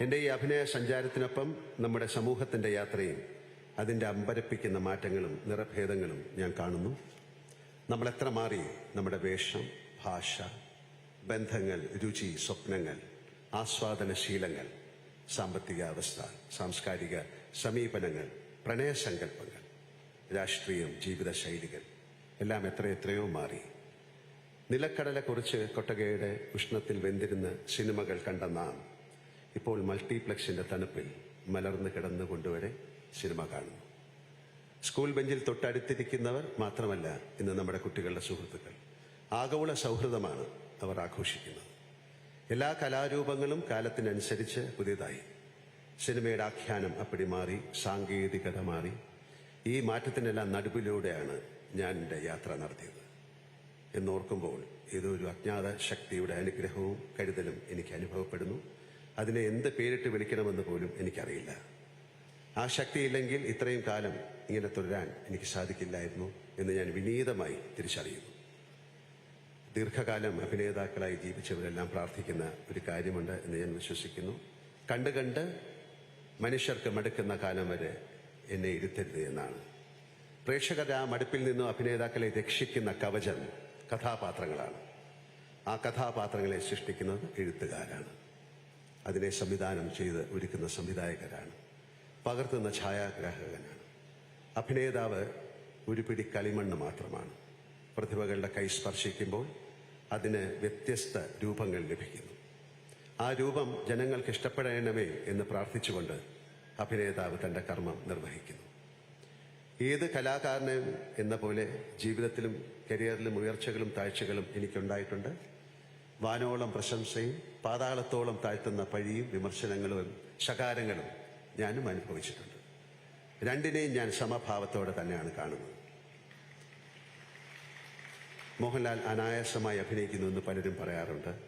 എന്റെ ഈ അഭിനയ സഞ്ചാരത്തിനൊപ്പം നമ്മുടെ സമൂഹത്തിന്റെ യാത്രയും അതിന്റെ അമ്പരപ്പിക്കുന്ന മാറ്റങ്ങളും നിറഭേദങ്ങളും ഞാൻ കാണുന്നു. നമ്മൾ എത്ര മാറി നമ്മുടെ വേഷം ഭാഷ ബന്ധങ്ങൾ രുചി സ്വപ്നങ്ങൾ ആസ്വാദനശീലങ്ങൾ സാമ്പത്തിക അവസ്ഥ സാംസ്കാരിക സമീപനങ്ങൾ പ്രണയസങ്കല്പങ്ങൾ രാഷ്ട്രീയം ജീവിതശൈലികൾ എല്ലാം എത്ര എത്രയോ മാറി. നിലക്കടലെക്കുറിച്ച് കൊട്ടകയുടെ ഉഷ്ണത്തിൽ വെന്തിരുന്ന സിനിമകൾ കണ്ട നാം ഇപ്പോൾ മൾട്ടിപ്ലക്സിന്റെ തണുപ്പിൽ മലർന്നു കിടന്നുകൊണ്ടുവരെ സിനിമ കാണുന്നു. സ്കൂൾ ബെഞ്ചിൽ തൊട്ടടുത്തിരിക്കുന്നവർ മാത്രമല്ല ഇന്ന് നമ്മുടെ കുട്ടികളുടെ സുഹൃത്തുക്കൾ. ആഗോള സൗഹൃദമാണ് അവർ ആഘോഷിക്കുന്നത്. എല്ലാ കലാരൂപങ്ങളും കാലത്തിനനുസരിച്ച് പുതിയതായി. സിനിമയുടെ ആഖ്യാനം അപ്പടി മാറി സാങ്കേതികത മാറി. ഈ മാറ്റത്തിനെല്ലാം നടുവിലൂടെയാണ് ഞാൻ എന്റെ യാത്ര നടത്തിയത്. എന്നോർക്കുമ്പോൾ ഏതോ ഒരു അജ്ഞാത ശക്തിയുടെ അനുഗ്രഹവും കരുതലും എനിക്ക് അനുഭവപ്പെടുന്നു. അതിനെ എന്ത് പേരിട്ട് വിളിക്കണമെന്ന് പോലും എനിക്കറിയില്ല. ആ ശക്തിയില്ലെങ്കിൽ ഇത്രയും കാലം ഇങ്ങനെ തുടരാൻ എനിക്ക് സാധിക്കില്ലായിരുന്നു എന്ന് ഞാൻ വിനീതമായി തിരിച്ചറിയുന്നു. ദീർഘകാലം അഭിനേതാക്കളായി ജീവിച്ചവരെല്ലാം പ്രാർത്ഥിക്കുന്ന ഒരു കാര്യമുണ്ട് എന്ന് ഞാൻ വിശ്വസിക്കുന്നു. കണ്ട് കണ്ട് മനുഷ്യർക്ക് മടുക്കുന്ന കാലം വരെ എന്നെ ഇരുത്തരുത് എന്നാണ്. പ്രേക്ഷകർ ആ മടുപ്പിൽ നിന്നും അഭിനേതാക്കളെ രക്ഷിക്കുന്ന കവചം കഥാപാത്രങ്ങളാണ്. ആ കഥാപാത്രങ്ങളെ സൃഷ്ടിക്കുന്നത് എഴുത്തുകാരാണ്. അതിനെ സംവിധാനം ചെയ്ത് ഒരുക്കുന്ന സംവിധായകരാണ്. പകർത്തുന്ന ഛായാഗ്രാഹകനാണ്. അഭിനേതാവ് ഒരു പിടി കളിമണ്ണ് മാത്രമാണ്. പ്രതിഭകളുടെ കൈ സ്പർശിക്കുമ്പോൾ അതിന് വ്യത്യസ്ത രൂപങ്ങൾ ലഭിക്കുന്നു. ആ രൂപം ജനങ്ങൾക്ക് ഇഷ്ടപ്പെടേണമേ എന്ന് പ്രാർത്ഥിച്ചുകൊണ്ട് അഭിനേതാവ് തന്റെ കർമ്മം നിർവഹിക്കുന്നു. ഏത് കലാകാരനും എന്ന പോലെ ജീവിതത്തിലും കരിയറിലും ഉയർച്ചകളും താഴ്ചകളും എനിക്കുണ്ടായിട്ടുണ്ട്. വാനോളം പ്രശംസയും പാതാളത്തോളം താഴ്ത്തുന്ന പഴിയും വിമർശനങ്ങളും ശകാരങ്ങളും ഞാനും അനുഭവിച്ചിട്ടുണ്ട്. രണ്ടിനെയും ഞാൻ സമഭാവത്തോടെ തന്നെയാണ് കാണുന്നത്. മോഹൻലാൽ അനായാസമായി അഭിനയിക്കുന്നു എന്ന് പലരും പറയാറുണ്ട്.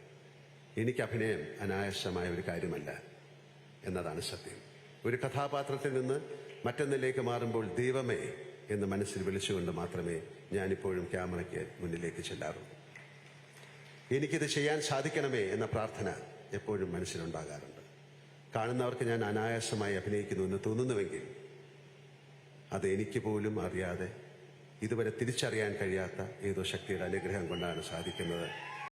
എനിക്ക് അഭിനയം അനായാസമായ ഒരു കാര്യമല്ല എന്നതാണ് സത്യം. ഒരു കഥാപാത്രത്തിൽ നിന്ന് മറ്റൊന്നിലേക്ക് മാറുമ്പോൾ ദൈവമേ എന്ന് മനസ്സിൽ വിളിച്ചുകൊണ്ട് മാത്രമേ ഞാനിപ്പോഴും ക്യാമറയ്ക്ക് മുന്നിലേക്ക് ചെല്ലാറുള്ളൂ. എനിക്കിത് ചെയ്യാൻ സാധിക്കണമേ എന്ന പ്രാർത്ഥന എപ്പോഴും മനസ്സിലുണ്ടാകാറുണ്ട്. കാണുന്നവർക്ക് ഞാൻ അനായാസമായി അഭിനയിക്കുന്നു എന്ന് തോന്നുന്നുവെങ്കിൽ അത് എനിക്ക് പോലും അറിയാതെ ഇതുവരെ തിരിച്ചറിയാൻ കഴിയാത്ത ഏതോ ശക്തിയുടെ അനുഗ്രഹം കൊണ്ടാണ് സാധിക്കുന്നത്.